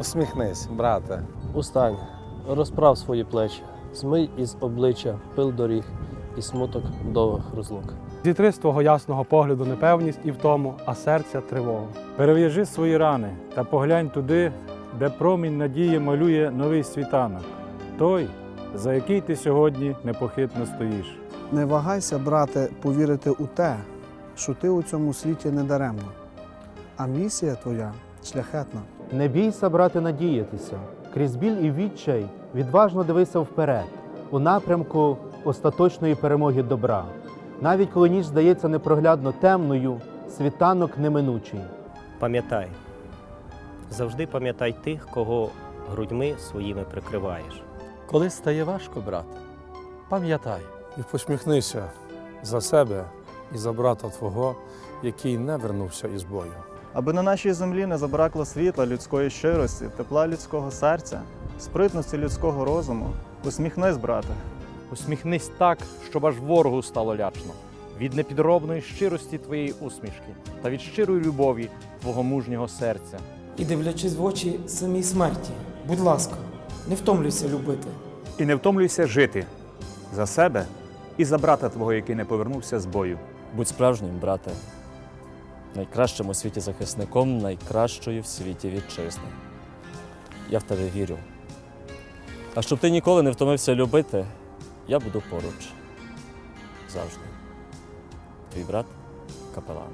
Усміхнись, брате. Устань, розправ свої плечі, змий із обличчя пил доріг і смуток довгих розлук. Зітри з твого ясного погляду непевність і втому, а серця тривогу. Перев'яжи свої рани та поглянь туди, де промінь надії малює новий світанок, той, за який ти сьогодні непохитно стоїш. Не вагайся, брате, повірити у те, що ти у цьому світі не даремно, а місія твоя шляхетна. Не бійся, брате, надіятися. Крізь біль і відчай відважно дивися вперед, у напрямку остаточної перемоги добра. Навіть коли ніч здається непроглядно темною, світанок неминучий. Пам'ятай, завжди пам'ятай тих, кого грудьми своїми прикриваєш. Коли стає важко, брат, пам'ятай, І посміхнися за себе і за брата твого, який не вернувся із бою. Аби на нашій землі не забракло світла людської щирості, тепла людського серця, спритності людського розуму, усміхнись, брате. Усміхнись так, щоб аж ворогу стало лячно. Від непідробної щирості твоєї усмішки та від щирої любові твого мужнього серця. І дивлячись в очі самій смерті, будь ласка, не втомлюйся любити. І не втомлюйся жити за себе і за брата твого, який не повернувся з бою. будь справжнім, брате, найкращим у світі захисником найкращої в світі вітчизни. Я в тебе вірю. А щоб ти ніколи не втомився любити, я буду поруч. Завжди. Твій брат капелан.